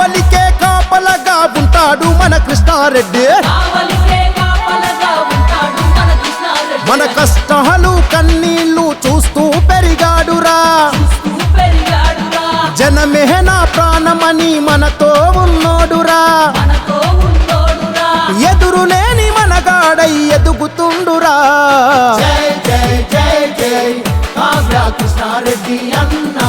కావలికే కాపలగా ఉంటాడు మన కృష్ణారెడ్డి. మన కష్టాలు కన్నీళ్ళు చూస్తూ పెరిగాడురా. చూస్తూ జనమే నా ప్రాణమని మనతో ఉన్నోడురా. మనతో ఉన్నోడురా ఎదురులేని మనగాడై ఎదుగుతుండురా. జై జై జై జై. కృష్ణారెడ్డి అన్నా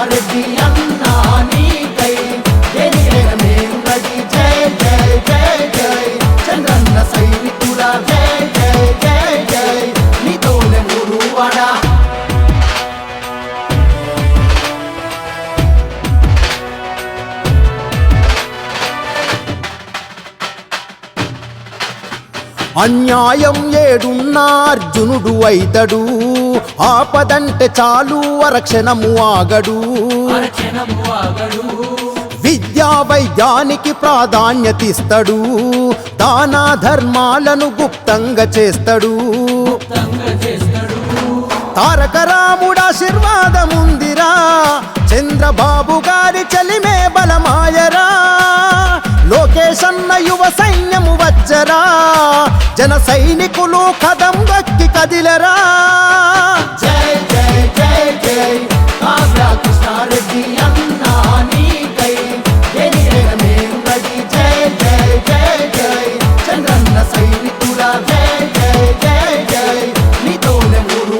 కృష్ణారెడ్డి అన్నా నీకై చంద్రన్న నీతోనే అన్యాయం ఏడున్నా అర్జునుడు అయితడు. ఆపదంటే చాలు అరక్షణము ఆగడు. విద్యా వైద్యానికి ప్రాధాన్యతిస్తాడు దానా ధర్మాలను గుప్తంగా చేస్తాడు. తారక రాముడు ఆశీర్వాదముందిరా చంద్రబాబు గారి చలిమే బలమాయరా. లోకేశన్న యువ సైన్యము వచ్చరా. జన సైనికులు కదం దక్కి కదిలరా.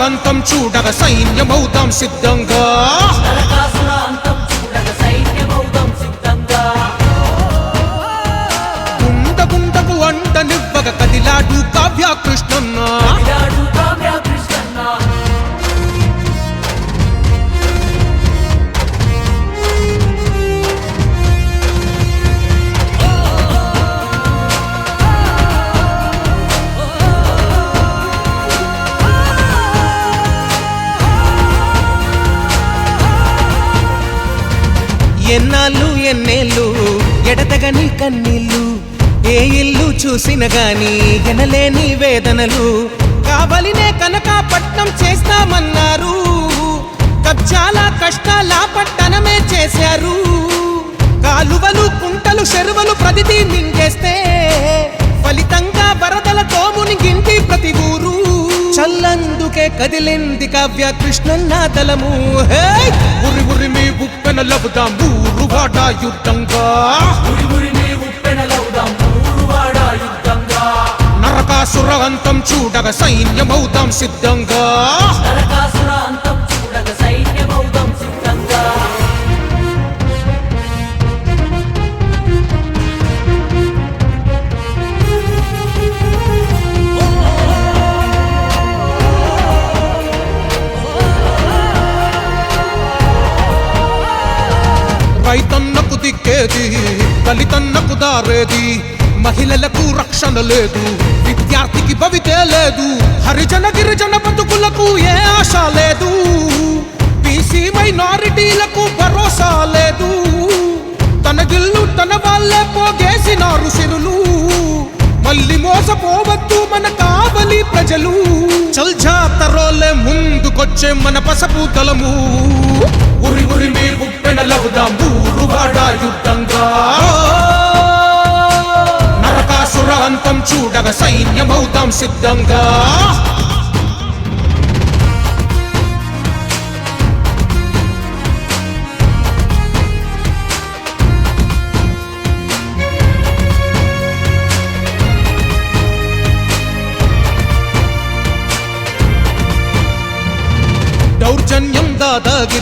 అంతం చూడగ సైన్యమవుతాం సిద్ధంగా. గుండ గుండకు వంట నివ్వగ కదిలాడు కావ్య కృష్ణన్నా ఎన్నాళ్ళు ఎన్నేళ్ళు ఎడతగని కన్నీళ్ళు ఏ ఇల్లు చూసిన గాని ఎనలేని వేదనలు. కావలినే కనక పట్నం చేస్తామన్నారు. కబ్జాల కష్టాల పట్టణమే చేశారు. కాలువలు కుంటలు చెరువులు ప్రతిదీ మింగేస్తే ఫలితంగా వరదలతో మునిగింది ప్రతి ఊరు. చల్లందుకే కదిలింది కావ్య కృష్ణన్న తలము. ఉరి ఉరి మీ ఉప్పెన లబుదాం ఊరు వాడ యుద్ధంగా ఊరువాడ యుద్ధంగా. నరకాసుర అంతం చూడగా సైన్యమవుదాం సిద్ధంగా. దళితన్నకు దారేది మహిళలకు రక్షణ లేదు. విద్యార్థికి భవితే లేదు. హరిజన గిరిజన బతుకులకు ఏ ఆశ లేదు. బీసీ మైనారిటీలకు భరోసా లేదు. తన గిల్లు తన వాళ్ళే పోగేసినారు సిరులు. మళ్ళీ మోసపోవద్దు మన కావలి ప్రజలు. చల్ జాతరోలే ముందుకొచ్చే మన పసపు దళము ఉరి ఉరి మీ ఉప్పెనలవుదాం ఊరు వాడ యుద్ధంగా. నరకాసుర అంతం చూడగ సైన్యమవుతాం సిద్ధంగా.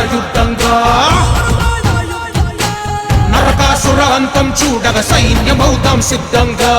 యుద్ధంగా. నరకాసుర అంతం చూడగ సైన్యమవుతాం సిద్ధంగా.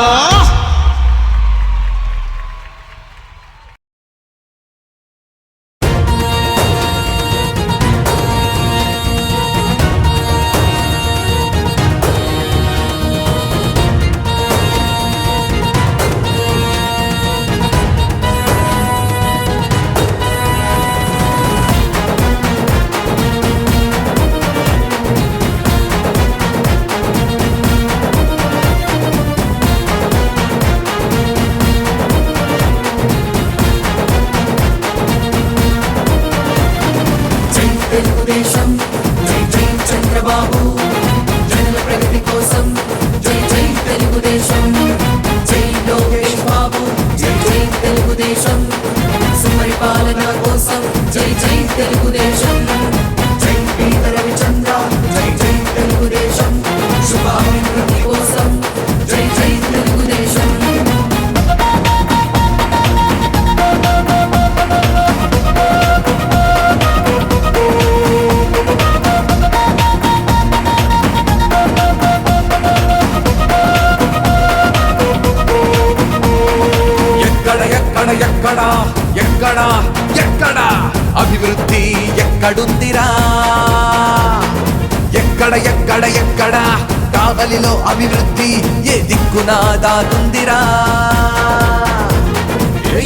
గాలిలో అభివృద్ధి ఏ దిక్కునా దాగుందిరా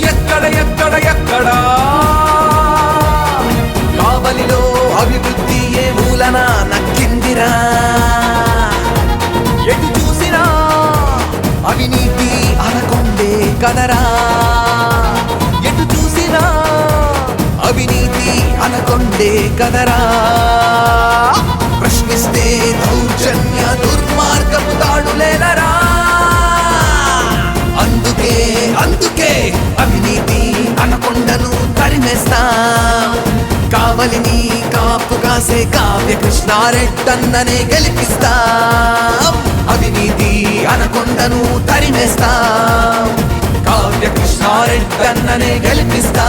ఎక్కడ ఎక్కడ ఎక్కడ? కావలిలో అభివృద్ధి ఏ మూలన నక్కిందిరా? ఎటు చూసినా అవినీతి అనకొండే కదరా? ఎటు చూసినా అవినీతి అనకొండే కదరా? ప్రశ్నిస్తే దౌర్జన్య దుర్మార్గపు తాడులేనరా అందుకే అందుకే అవినీతి అనకొండను తరిమేస్తా. కావలిని కాపు కాసే కావ్య కృష్ణారెడ్డన్ననే గెలిపిస్తా. అవినీతి అనకొండను తరిమేస్తా. కావ్య కృష్ణారెడ్డన్ననే గెలిపిస్తా.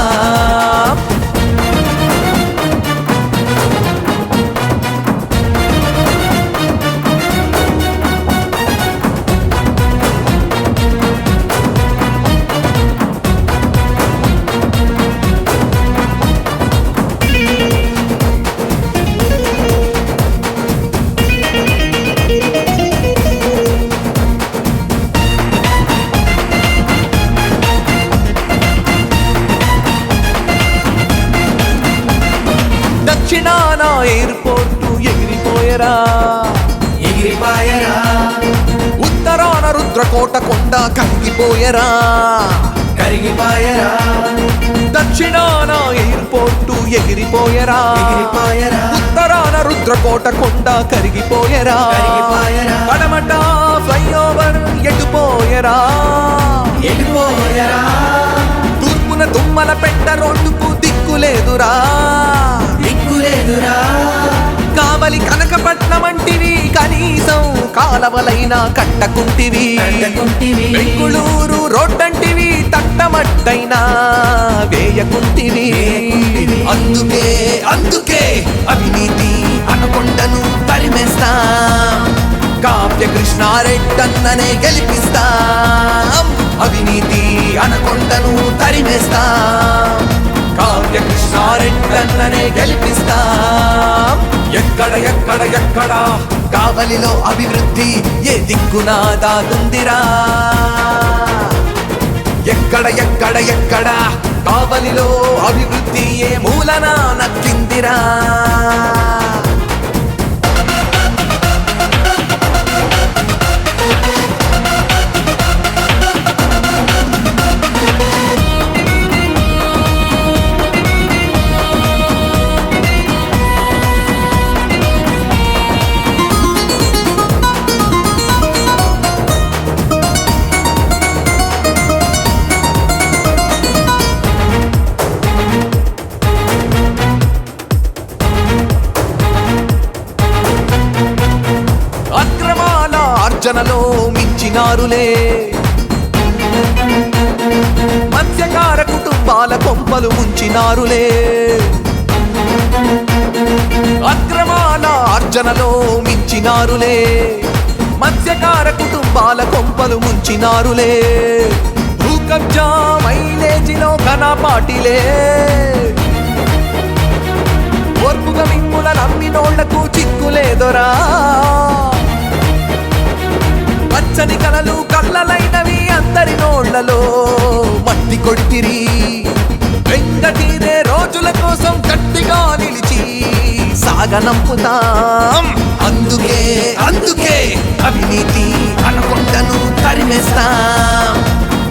కరిగిపోయరా కరిగిపాయరా దక్షిణాన ఎయిర్పోర్టు ఎగిరిపోయరా. ఉత్తరాన రుద్రకోట కొండ కరిగిపోయరా. పడమట ఫ్లైఓవర్ ఎటుపోయరా. ఎడిపోయరా తూర్పున తుమ్మల పెట్ట రోడ్డుకు దిక్కులేదురా. దిక్కులేదురా. కావలి కనకపట్నం వంటివి కనీసం కాలవలైనా కట్టకుంటివి. బెంగుళూరు రోడ్డంటివి తట్టమట్టైనా వేయకుంటివి. అందుకే అందుకే అవినీతి అనకొండను తరిమేస్తా. కావ్య కృష్ణారెడ్డన్ననే గెలిపిస్తాం. అవినీతి అనకొండను తరిమేస్తా. కృష్ణారెడ్డన్ననే గెలిపిస్తాం. ఎక్కడ ఎక్కడ ఎక్కడ? కావలిలో అభివృద్ధి ఏ దిక్కునా దాగుందిరా. ఎక్కడ ఎక్కడ ఎక్కడ? కావలిలో అభివృద్ధి ఏ మూలనా నక్కిందిరా. ముంచినారులే. మత్స్యకార కుటుంబాల కొంపలు ముంచినారులే. భూ మైలేజిలో ఘనపాటిలే ఓర్పుగా మిమ్ముల నమ్మినోళ్ళకు చిక్కులేదొరా. పచ్చని కలలు కళ్ళలైనవి అందరి నోళ్ళలో. మట్టి కొడితిరి వెంకటీరే రోజుల కోసం గట్టిగా నిలిచి సాగనంపుతాం. అందుకే అందుకే అవినీతి అనకొండను తరిమేస్తాం.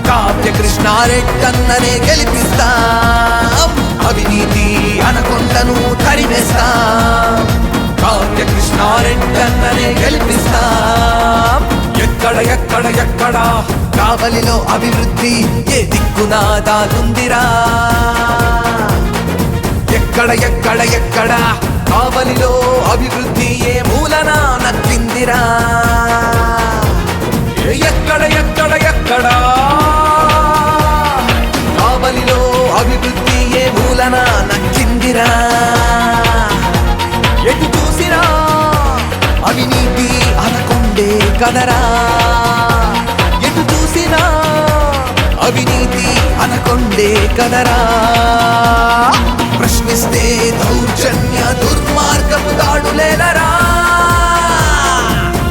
కావ్య కృష్ణారెడ్డన్ననే గెలిపిస్తాం. అవినీతి అనకొండను తరిమేస్తాం. కావ్య కృష్ణారెడ్డన్ననే గెలిపిస్తాం. ఎక్కడ ఎక్కడ ఎక్కడ కావలిలో అభివృద్ధి ఏ దిక్కునా దాగుందిరా? ఎక్కడ ఎక్కడ ఎక్కడ? కావలిలో అభివృద్ధి ఏ మూలన నక్కిందిరా? ఎక్కడ ఎక్కడ ఎక్కడ? కావలిలో అభివృద్ధి ఏ మూలన నక్కిందిరా? ఎటు చూసిరా అవినీతి అనకుండే కదరా? ఎటు చూసినా అవినీతి అనకుండే కదరా? దుర్మార్గపు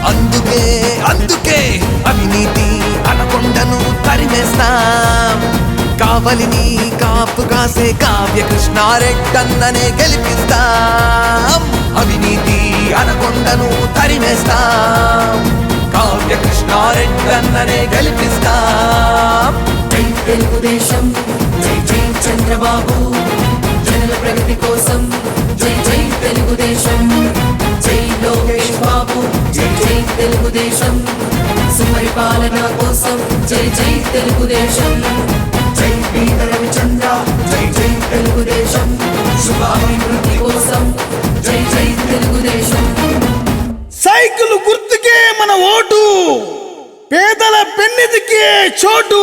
అందుకే అందుకే అవినీతి అనకొండను తరిమేస్తాం. కావలిని కాపు కాసే కావ్య కృష్ణారెడ్డన్ననే గెలిపిస్తాం. అవినీతి అనకొండను తరిమేస్తాం. కావ్య కృష్ణారెడ్డన్ననే గెలిపిస్తాం. జై తెలుగుదేశం జై జై చంద్రబాబు. జనుల ప్రగతి కోసం తెలుగుదేశం. జై లోకేష్ బాబు జై జై తెలుగుదేశం. సుపరిపాలన కోసం జై జై తెలుగుదేశం. జై పీత రవిచంద్ర జై జై తెలుగుదేశం. శుభాభివృద్ధి కోసం జై జై తెలుగుదేశం. సైకిల్ గుర్తుకే మన ఓటు పేదల పెన్నిదికే చోటు.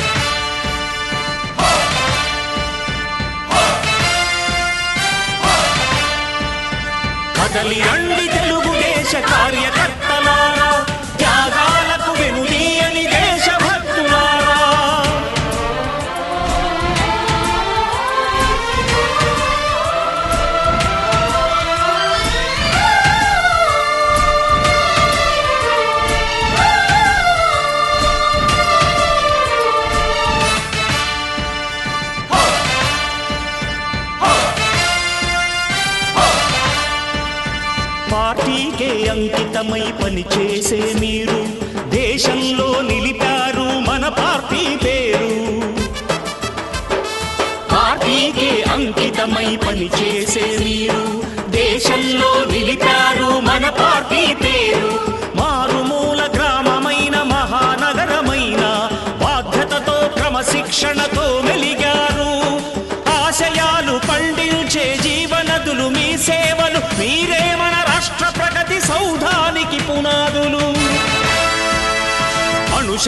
కదలి రండి తెలుగుదేశ కార్యకర్త.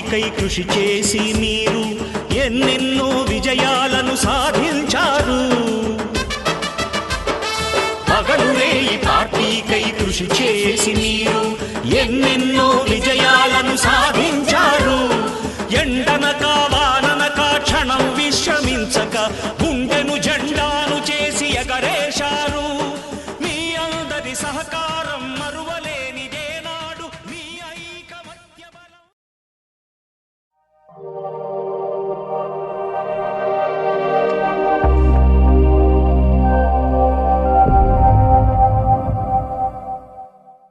పార్టీకై కృషి చేసి మీరు ఎన్నెన్నో విజయాలను సాధించారు.